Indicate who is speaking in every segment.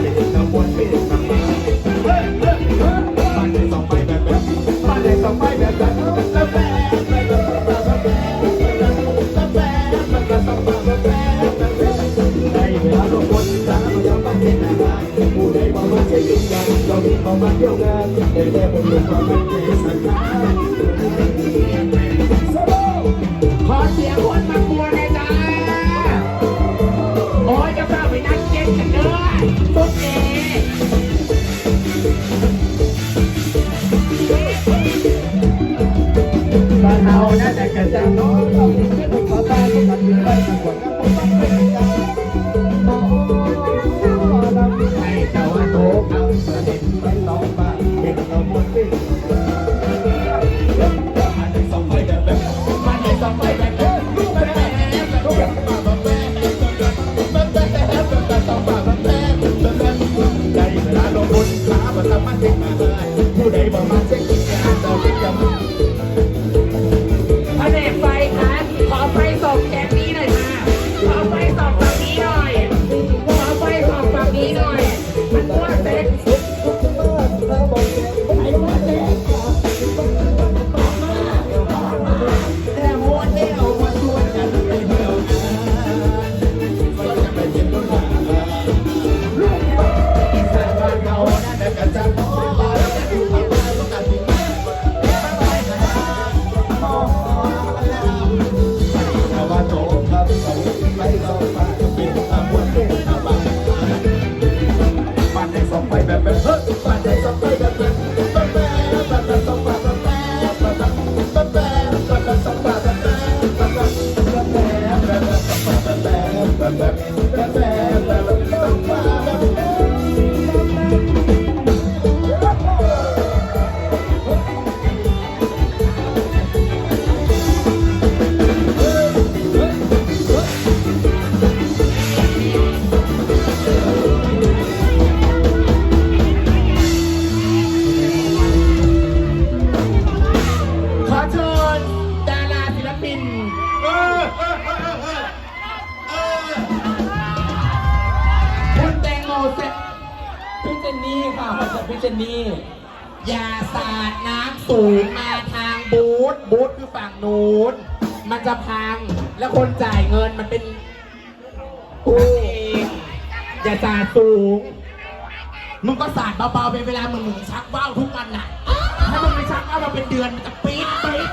Speaker 1: เป็นขบวนเป็นขบวนบ้ใดสอกไปบบแบบบ้านใดสองไปแบบแบบแบบแบบผู้ใดมาว่จะยุ่งกันเรามีความมาเที่ยงงานแต่แค่ผมรู้ความเป็นจริ บ้า
Speaker 2: นเราน่าจะเกิด
Speaker 1: จากน้องเราที่เป็นภาษาที่มันเป็ไปทางก
Speaker 2: ว่า เจน
Speaker 3: นี่ค่ะขอเชิญพี่เจนนี่
Speaker 2: อย่าสาดน้ำสูงมาทางบูธบูธคือฝั่งนู้น มันจะพัง แล้วคนจ่ายเงินมันเป็นกูเองอย่าสาดสูง มึงก็สาดเบาๆเป็นเวลามึงมึงชักว่าวทุกวันน่ะ ถ้ามึงไม่ชักว่าวมาเป็นเดือนมันจะปี๊ดปี๊ด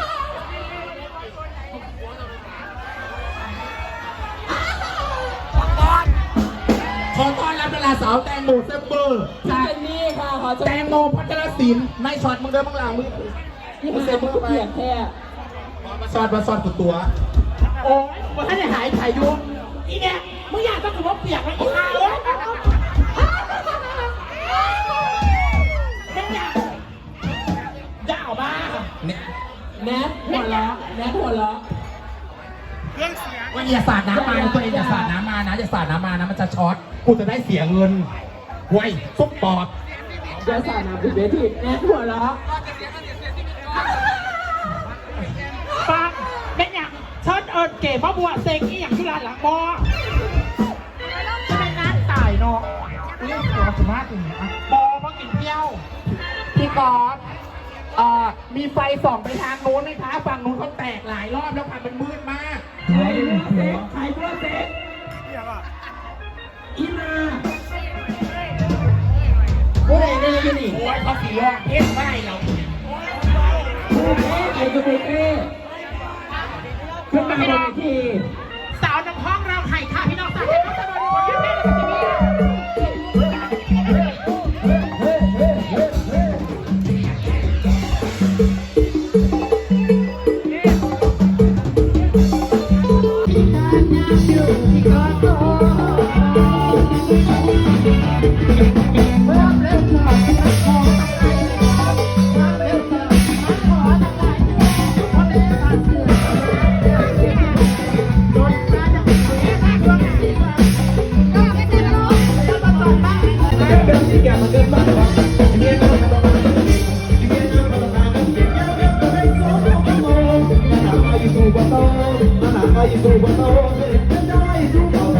Speaker 2: าราสาวแตงโมเซมเบอร์
Speaker 3: พี่
Speaker 2: จาก
Speaker 3: เจนนี่ค่ะขอเชิญ
Speaker 2: แตงโมพัทรศิลป์ไม่ช็อตมึงเดินมึงหลังมึง
Speaker 3: พี่หาผู้เกียรติแท้
Speaker 2: มาช็อตมาช็อตตัวตัวโอ้ยมันให้หายถ่ายยุงอีเนี่ยมึงอยากต้องถือว่าเปียกไหมอีห่าเลยมึงอยากด่าออกมาเนี่ย
Speaker 3: แนทหัวเราะแนทหัวเราะ
Speaker 2: ว่าอย่าสาดน้ำมานะตัวเองอย่าสาดน้ำมานะอย่าสาดน้ำมานะมันจะช็อตกูจะได้เสียเงินไว้ซุปปอด
Speaker 3: เดี๋ยวสาดน้ำผิดเวทีแนทหัวเราะ
Speaker 4: ฟังเป็นอย่างเชิญเอิญเก๋มาบวชเซ็งอีอย่างที่ร้านหลังบอจะเป็นงานตายเนาะเรื่องเกี่ยวกับสุภาพอย่างนี้บอมากินเที่ยว
Speaker 2: พี่กอล์ฟเอ่อมีไฟส่องไปทางนู้นไหมคะฝั่งนู้นเขาแตกหลายรอบแล้วค่ะมันมืดมาก
Speaker 3: ใครเลือกเซ็กใครเลือกเซ็กอีมา
Speaker 2: ผู้ใดเนี่ยอยู่นี่โอ้ยเขาสีรองเทศไม่เรา
Speaker 3: ผู้เท่ใครจะไปเท่ขึ้นมาบนเวที
Speaker 4: สาวน้ำห้องเราไข่ค่ะพี่น้องสาวให้เขาสบายคนที่เป็น
Speaker 3: I throw what I want,
Speaker 2: and I do my